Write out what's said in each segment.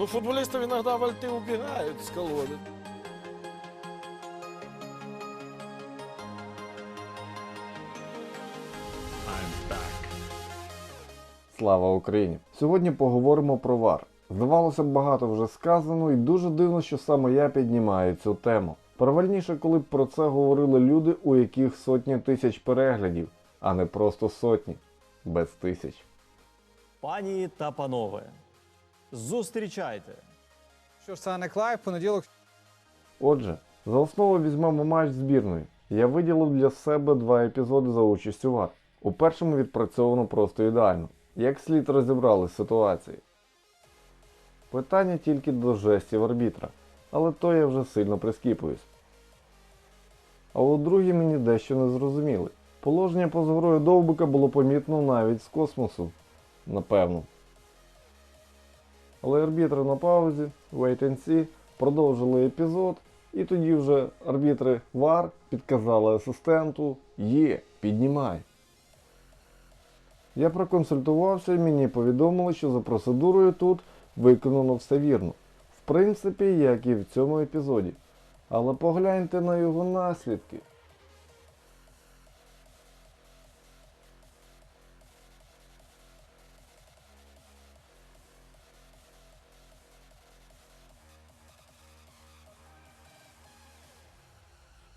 Ну, футболистов иногда вольты убегают с колоды. Слава Україні! Сьогодні поговоримо про ВАР. Здавалося б, багато вже сказано, і дуже дивно, що саме я піднімаю цю тему. Правильніше, коли б про це говорили люди, у яких сотні тисяч переглядів, а не просто сотні, без тисяч. Пані та панове, зустрічайте! Що ж, це не Клайв, понеділок. Отже, за основу візьмемо матч збірної. Я виділив для себе два епізоди за участю ВАР. У першому відпрацьовано просто ідеально, як слід розібрали з ситуації. Питання тільки до жестів арбітра, але то я вже сильно прискіпуюсь. А у другій мені дещо не зрозуміли. Положення поза грою довбика було помітно навіть з космосу. Напевно. Але арбітри на паузі, wait and see, продовжили епізод, і тоді вже арбітри ВАР підказали асистенту Є, піднімай. Я проконсультувався і мені повідомили, що за процедурою тут виконано все вірно. В принципі, як і в цьому епізоді. Але погляньте на його наслідки.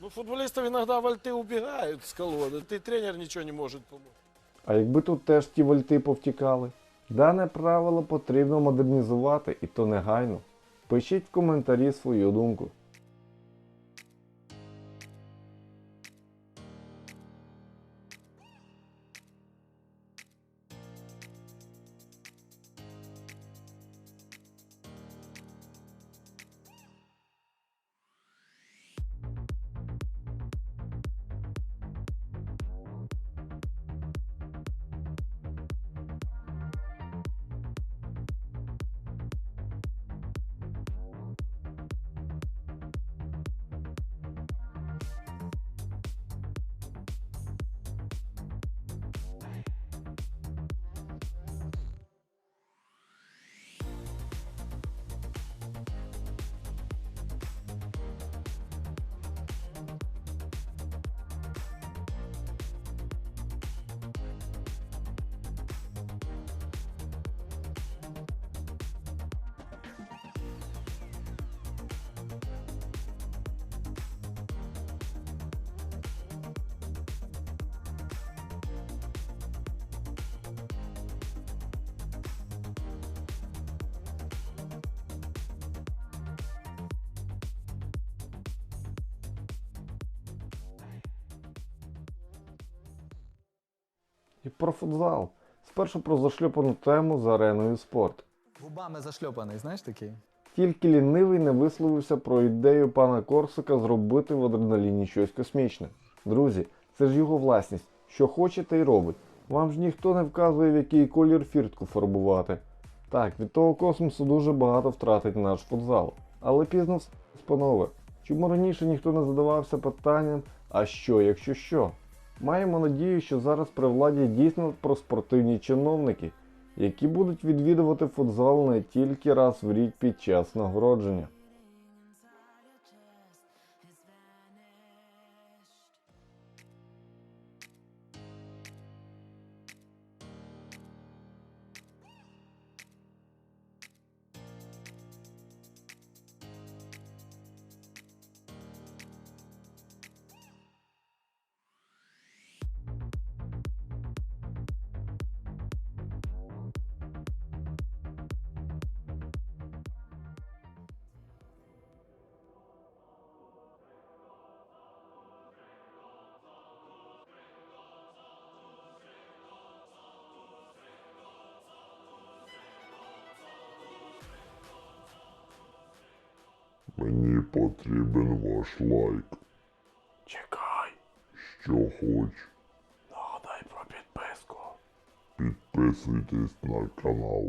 Ну, футболистов иногда вольты убегают с колоды. Ты тренер ничего не может помочь. А якби тут теж ті вольти повтікали? Дане правило потрібно модернізувати і то негайно. Пишіть в коментарі свою думку. І про футзал. Спершу про зашльопану тему з ареною спорт. Губами зашльопаний, знаєш такий? Тільки лінивий не висловився про ідею пана Корсика зробити в адреналіні щось космічне. Друзі, це ж його власність. Що хоче, те й робить. Вам ж ніхто не вказує, в який колір фіртку фарбувати. Так, від того космосу дуже багато втратить наш футзал. Але пізно панове. Чому раніше ніхто не задавався питанням, а що, якщо що? Маємо надію, що зараз при владі дійсно проспортивні чиновники, які будуть відвідувати футзал не тільки раз в рік під час нагородження. Мені потрібен ваш лайк. Чекай, Що хоч, нагадай про підписку. підписуйтесь на канал.